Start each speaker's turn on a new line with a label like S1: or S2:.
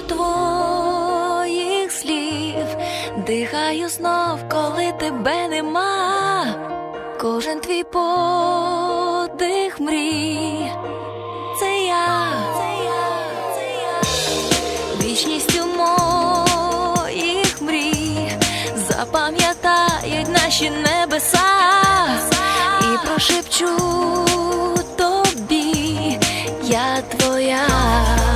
S1: твоїх слів, дихаю знов, коли тебе нема, кожен твій подих мрій, це я, це я, це я, вічністю моїх мрій, запам'ятають наші небеса. І прошепчу тобі, я твоя.